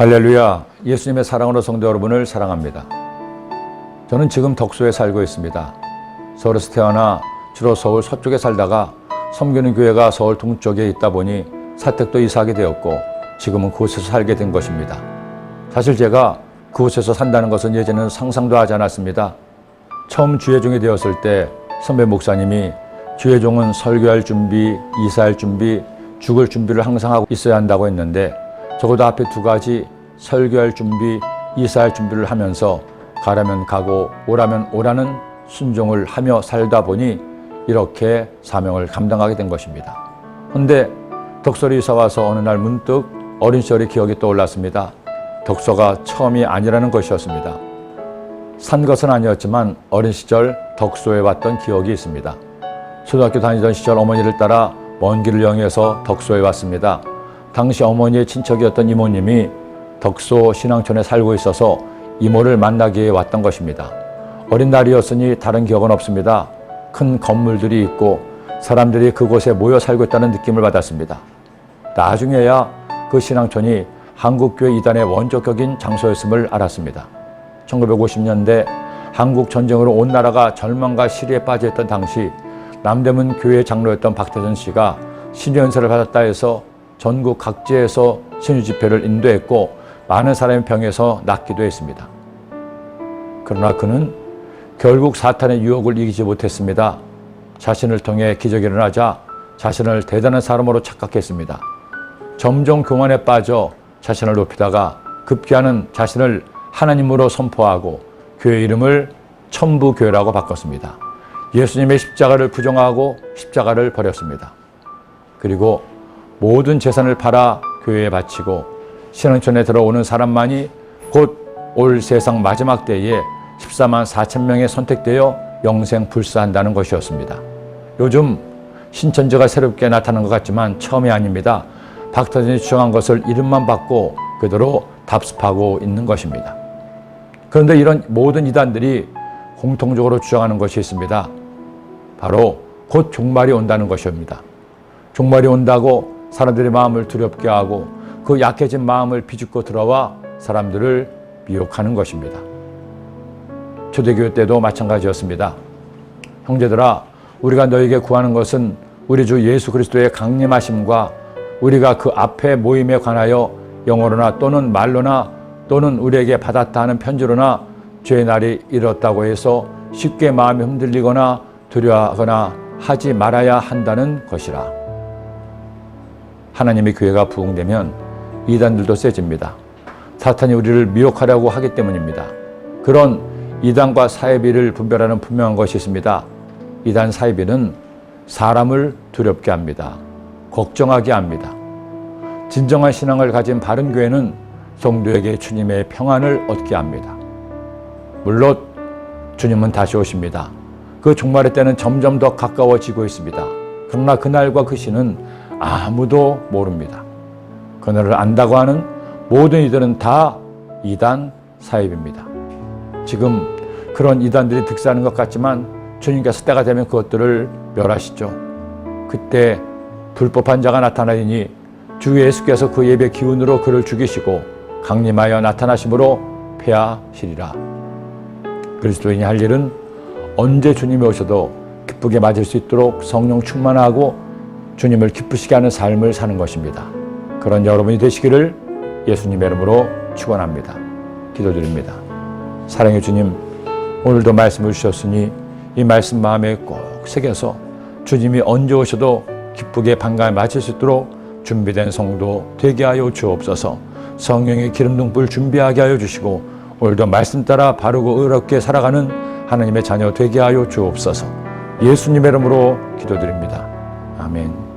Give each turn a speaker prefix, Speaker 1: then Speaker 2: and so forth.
Speaker 1: 할렐루야. 예수님의 사랑으로 성도 여러분을 사랑합니다. 저는 지금 덕소에 살고 있습니다. 서울에서 태어나 주로 서울 서쪽에 살다가 섬기는 교회가 서울 동쪽에 있다 보니 사택도 이사하게 되었고 지금은 그곳에서 살게 된 것입니다. 사실 제가 그곳에서 산다는 것은 예전에는 상상도 하지 않았습니다. 처음 주예종이 되었을 때 선배 목사님이 주예종은 설교할 준비, 이사할 준비, 죽을 준비를 항상 하고 있어야 한다고 했는데 적어도 앞에 두 가지 설교할 준비, 이사할 준비를 하면서 가라면 가고 오라면 오라는 순종을 하며 살다 보니 이렇게 사명을 감당하게 된 것입니다. 그런데 덕소리 이사 와서 어느 날 문득 어린 시절의 기억이 떠올랐습니다. 덕소가 처음이 아니라는 것이었습니다. 산 것은 아니었지만 어린 시절 덕소에 왔던 기억이 있습니다. 초등학교 다니던 시절 어머니를 따라 먼 길을 여행해서 덕소에 왔습니다. 당시 어머니의 친척이었던 이모님이 덕소 신앙촌에 살고 있어서 이모를 만나기 위해 왔던 것입니다. 어린 날이었으니 다른 기억은 없습니다. 큰 건물들이 있고 사람들이 그곳에 모여 살고 있다는 느낌을 받았습니다. 나중에야 그 신앙촌이 한국교회 이단의 원조격인 장소였음을 알았습니다. 1950년대 한국 전쟁으로 온 나라가 절망과 시리에 빠져있던 당시 남대문 교회 장로였던 박태선 씨가 신유연설을 받았다 해서 전국 각지에서 신유 집회를 인도했고 많은 사람이 병에서 낫기도 했습니다. 그러나 그는 결국 사탄의 유혹을 이기지 못했습니다. 자신을 통해 기적이 일어나자 자신을 대단한 사람으로 착각했습니다. 점점 교만에 빠져 자신을 높이다가 급기야는 자신을 하나님으로 선포하고 교회 이름을 천부교회라고 바꿨습니다. 예수님의 십자가를 부정하고 십자가를 버렸습니다. 그리고 모든 재산을 팔아 교회에 바치고 신앙촌에 들어오는 사람만이 곧 올 세상 마지막 때에 14만 4천 명에 선택되어 영생 불사한다는 것이었습니다. 요즘 신천지가 새롭게 나타난 것 같지만 처음이 아닙니다. 박타진이 주장한 것을 이름만 받고 그대로 답습하고 있는 것입니다. 그런데 이런 모든 이단들이 공통적으로 주장하는 것이 있습니다. 바로 곧 종말이 온다는 것입니다. 종말이 온다고 사람들의 마음을 두렵게 하고 그 약해진 마음을 비집고 들어와 사람들을 미혹하는 것입니다. 초대교회 때도 마찬가지였습니다. 형제들아, 우리가 너에게 구하는 것은 우리 주 예수 그리스도의 강림하심과 우리가 그 앞에 모임에 관하여 영어로나 또는 말로나 또는 우리에게 받았다 하는 편지로나 죄의 날이 이렇다고 해서 쉽게 마음이 흔들리거나 두려워하거나 하지 말아야 한다는 것이라. 하나님의 교회가 부흥되면 이단들도 세집니다. 사탄이 우리를 미혹하려고 하기 때문입니다. 그런 이단과 사이비를 분별하는 분명한 것이 있습니다. 이단 사이비는 사람을 두렵게 합니다. 걱정하게 합니다. 진정한 신앙을 가진 바른 교회는 성도에게 주님의 평안을 얻게 합니다. 물론 주님은 다시 오십니다. 그 종말의 때는 점점 더 가까워지고 있습니다. 그러나 그날과 그 시는 아무도 모릅니다. 그날을 안다고 하는 모든 이들은 다 이단 사입입니다. 지금 그런 이단들이 득세하는 것 같지만 주님께서 때가 되면 그것들을 멸하시죠. 그때 불법한 자가 나타나니 주 예수께서 그 예배 기운으로 그를 죽이시고 강림하여 나타나심으로 폐하시리라. 그리스도인이 할 일은 언제 주님이 오셔도 기쁘게 맞을 수 있도록 성령 충만하고 주님을 기쁘시게 하는 삶을 사는 것입니다. 그런 여러분이 되시기를 예수님의 이름으로 축원합니다. 기도드립니다. 사랑의 주님, 오늘도 말씀을 주셨으니 이 말씀 마음에 꼭 새겨서 주님이 언제 오셔도 기쁘게 반가에 맞을 수 있도록 준비된 성도 되게 하여 주옵소서. 성령의 기름 등불 준비하게 하여 주시고 오늘도 말씀 따라 바르고 의롭게 살아가는 하나님의 자녀 되게 하여 주옵소서. 예수님의 이름으로 기도드립니다. 아멘.